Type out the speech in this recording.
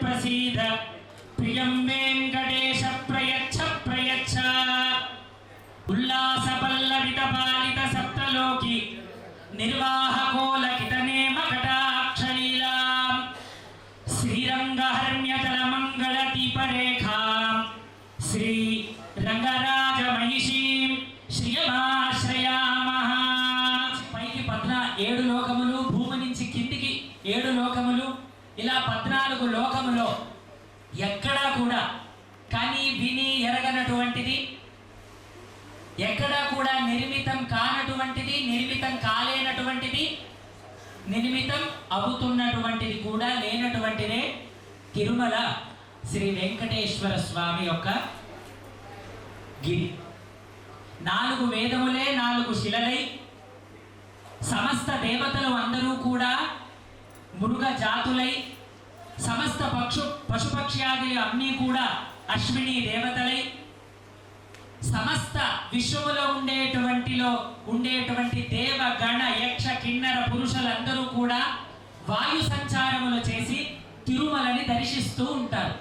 ప్రసీద ప్రియం వెంకటేశ ప్రయచ్చ ప్రయచ్చ ఉల్లాస పల్లవిత పాలిత సప్తలోకి నిర్వాహకోలకిత నేమ కటాక్షలీలా శ్రీరంగహర్మ్యతల మంగళ దీపరేఖా శ్రీ రంగరాజ మహిషీం శ్రియమాశ్రయామః పైకి పద్న ఏడు లోకములు భూమి నుంచి కిందికి ఏడు లోకములు ఇలా పద్నాలుగు లోకములో ఎక్కడా కూడా కానీ విని ఎరగనటువంటిది ఎక్కడా కూడా నిర్మితం కానటువంటిది నిర్మితం కాలేనటువంటిది నిర్మితం అవుతున్నటువంటిది కూడా లేనటువంటిదే తిరుమల శ్రీ వెంకటేశ్వర స్వామి యొక్క గిరి. నాలుగు వేదములే నాలుగు శిలలై సమస్త దేవతలు అందరూ కూడా మృగ జాతులై సమస్త పక్షు పశుపక్ష్యాదులు అన్నీ కూడా అశ్విని దేవతలై. సమస్త విశ్వములో ఉండేటువంటిలో ఉండేటువంటి దేవ గణ యక్ష కిన్నర పురుషులందరూ కూడా వాయు సంచారములు చేసి తిరుమలని దర్శిస్తూ ఉంటారు.